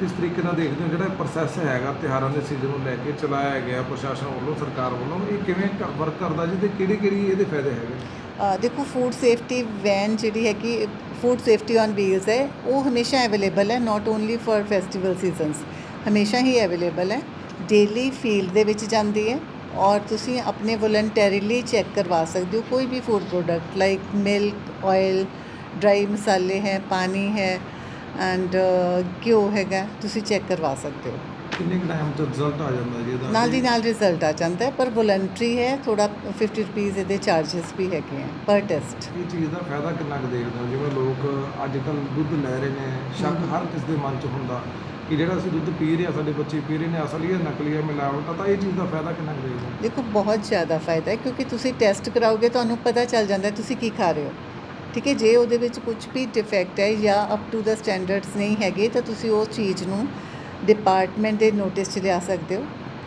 ਕਿਸ ਤਰੀਕੇ ਨਾਲ ਦੇਖਦੇ ਹੋ? ਜਿਹੜਾ ਪ੍ਰੋਸੈਸ ਹੈਗਾ, ਤਿਉਹਾਰਾਂ ਦੇ ਸੀਜ਼ਨ ਨੂੰ ਲੈ ਕੇ ਚਲਾਇਆ ਗਿਆ, ਪ੍ਰਸ਼ਾਸਨ ਵੱਲੋਂ, ਸਰਕਾਰ ਵੱਲੋਂ, ਇਹ ਕਿਵੇਂ ਵਰਕ ਕਰਦਾ ਜੀ ਤੇ ਕਿਹੜੀ ਕਿਹੜੀ ਇਹਦੇ ਫਾਇਦੇ ਹੈਗੇ? ਦੇਖੋ ਫੂਡ ਸੇਫਟੀ ਵੈਨ ਜਿਹੜੀ ਹੈ ਕਿ ਫੂਡ ਸੇਫਟੀ ਔਨ ਵੀਲਸ ਹੈ, ਉਹ ਹਮੇਸ਼ਾ ਅਵੇਲੇਬਲ ਹੈ not only for festival seasons ਹਮੇਸ਼ਾ ਹੀ ਅਵੇਲੇਬਲ ਹੈ। ਡੇਲੀ ਫੀਲਡ ਦੇ ਵਿੱਚ ਜਾਂਦੀ ਹੈ ਔਰ ਤੁਸੀਂ ਆਪਣੇ ਵੋਲੰਟਰੀਲੀ ਚੈੱਕ ਕਰਵਾ ਸਕਦੇ ਹੋ, ਕੋਈ ਵੀ food product like milk oil dry ਮਸਾਲੇ ਹੈ, ਪਾਣੀ ਹੈ ਐਂਡ ਘਿਓ ਹੈਗਾ? ਤੁਸੀਂ ਚੈੱਕ ਕਰਵਾ ਸਕਦੇ ਹੋ। ਕਿੰਨੇ ਟਾਈਮ ਤੋਂ ਰਿਜ਼ਲਟ ਆ ਜਾਂਦਾ ਜੀ ਇਹਦਾ? ਨਾਲ ਦੀ ਨਾਲ ਰਿਜ਼ਲਟ ਆ ਜਾਂਦਾ ਹੈ ਪਰ ਵੋਲੰਟਰੀ ਹੈ ਥੋੜਾ 50 ਰੁਪੀਸ ਇਹਦੇ ਚਾਰजेस ਵੀ ਹੈਗੇ ਆ ਪਰ ਟੈਸਟ ਇਹ ਚੀਜ਼ ਦਾ ਫਾਇਦਾ ਕਿੰਨਾ ਕੁ ਦੇਖਦੇ ਹੋ? ਜਿਵੇਂ ਲੋਕ ਅੱਜ ਕੱਲ ਦੁੱਧ ਲੈ ਰਹੇ ਨੇ ਸ਼ੱਕ ਹਰ ਕਿਸ ਦੇ ਮਨ 'ਚ ਹੁੰਦਾ ਕਿ ਜਿਹੜਾ ਅਸੀਂ ਦੁੱਧ ਪੀ ਰਹੇ ਆ ਸਾਡੇ ਬੱਚੇ ਪੀ ਰਹੇ ਨੇ ਅਸਲੀ ਹੈ ਨਕਲੀ ਹੈ ਮਿਲਾਵਟ ਤਾਂ ਇਹ ਚੀਜ਼ ਦਾ ਫਾਇਦਾ ਕਿੰਨਾ ਕੁ ਦੇਖਦੇ ਹੋ? ਦੇਖੋ ਬਹੁਤ ਜ਼ਿਆਦਾ ਫਾਇਦਾ ਹੈ ਕਿਉਂਕਿ ਤੁਸੀਂ ਟੈਸਟ ਕਰਾਓਗੇ ਤੁਹਾਨੂੰ ਪਤਾ ਚੱਲ ਜਾਂਦਾ ਤੁਸੀਂ ਕੀ ਖਾ ਰਹੇ ਹੋ। ਠੀਕ ਹੈ? ਜੇ ਉਹਦੇ ਵਿੱਚ ਕੁਝ ਵੀ ਡਿਫੈਕਟ ਹੈ ਜਾਂ ਅਪ ਟੂ ਦਾ ਸਟੈਂਡਰਡਸ ਨਹੀਂ ਹੈਗੇ ਤਾਂ ਤੁਸੀਂ ਉਸ ਚੀਜ਼ ਨੂੰ ਡਿਪਾਰਟਮੈਂਟ ਦੇ ਨੋਟਿਸ 'ਚ ਲਿਆ ਸਕਦੇ ਹੋ।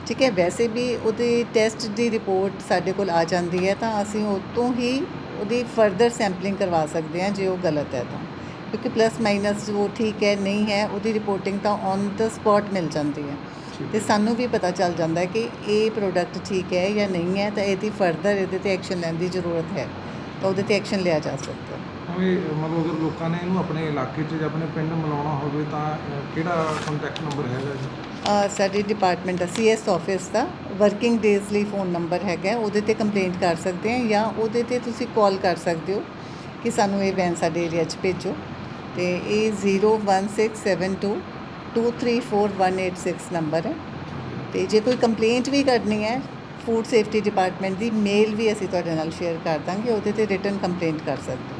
ਠੀਕ ਹੈ? ਵੈਸੇ ਵੀ ਉਹਦੇ ਟੈਸਟ ਦੀ ਰਿਪੋਰਟ ਸਾਡੇ ਕੋਲ ਆ ਜਾਂਦੀ ਹੈ ਤਾਂ ਅਸੀਂ ਉਹ ਤੋਂ ਹੀ ਉਹਦੀ ਫਰਦਰ ਸੈਂਪਲਿੰਗ ਕਰਵਾ ਸਕਦੇ ਹਾਂ ਜੇ ਉਹ ਗਲਤ ਹੈ ਤਾਂ। ਕਿਉਂਕਿ ਪਲੱਸ ਮਾਈਨਸ ਉਹ ਠੀਕ ਹੈ ਨਹੀਂ ਹੈ ਉਹਦੀ ਰਿਪੋਰਟਿੰਗ ਤਾਂ ਔਨ ਦਾ ਸਪੌਟ ਮਿਲ ਜਾਂਦੀ ਹੈ। ਤੇ ਸਾਨੂੰ ਵੀ ਪਤਾ ਚੱਲ ਜਾਂਦਾ ਹੈ ਕਿ ਇਹ ਪ੍ਰੋਡਕਟ ਠੀਕ ਹੈ ਜਾਂ ਨਹੀਂ ਹੈ ਤਾਂ ਇਹਦੀ ਫਰਦਰ ਇਹਦੇ ਤੇ ਐਕਸ਼ਨ ਲੈਣ ਦੀ ਜ਼ਰੂਰਤ ਹੈ। ਤਾਂ ਉਹਦੇ ਤੇ ਐਕਸ਼ਨ ਲਿਆ ਜਾ ਸਕਦਾ ਹੈ। ਉਵੇਂ ਮਤਲਬ ਅਗਰ ਲੋਕਾਂ ਨੇ ਇਹਨੂੰ ਆਪਣੇ ਇਲਾਕੇ 'ਚ ਜਾਂ ਆਪਣੇ ਪਿੰਡ ਮਿਲਾਉਣਾ ਹੋਵੇ ਤਾਂ ਅਹ, ਕਿਹੜਾ ਕੰਟੈਕਟ ਨੰਬਰ ਹੈਗਾ ਜੀ? ਅ, ਸਾਡੀ ਡਿਪਾਰਟਮੈਂਟ ਦਾ ਸੀਐਸ ਆਫਿਸ ਦਾ ਵਰਕਿੰਗ ਡੇਜ਼ ਲਈ ਫੋਨ ਨੰਬਰ ਹੈਗਾ ਹੈ, ਉਹਦੇ ਤੇ ਕੰਪਲੇਂਟ ਕਰ ਸਕਦੇ ਆ ਜਾਂ ਉਹਦੇ ਤੇ ਤੁਸੀਂ ਕਾਲ ਕਰ ਸਕਦੇ ਹੋ ਕਿ ਸਾਨੂੰ ਇਹ ਵੈਨ ਸਾਡੇ ਏਰੀਆ 'ਚ ਭੇਜੋ। ਤੇ ਇਹ 01672 234186 ਨੰਬਰ ਹੈ। ਤੇ ਜੇ ਕੋਈ ਕੰਪਲੇਂਟ ਵੀ ਕਰਨੀ ਹੈ ਫੂਡ ਸੇਫਟੀ ਡਿਪਾਰਟਮੈਂਟ ਦੀ ਮੇਲ ਵੀ ਅਸੀਂ ਤੁਹਾਡੇ ਨਾਲ ਸ਼ੇਅਰ ਕਰ ਦਾਂਗੇ, ਉਹਦੇ ਤੇ ਰਿਟਨ ਕੰਪਲੇਂਟ ਕਰ ਸਕਦੇ ਹੋ।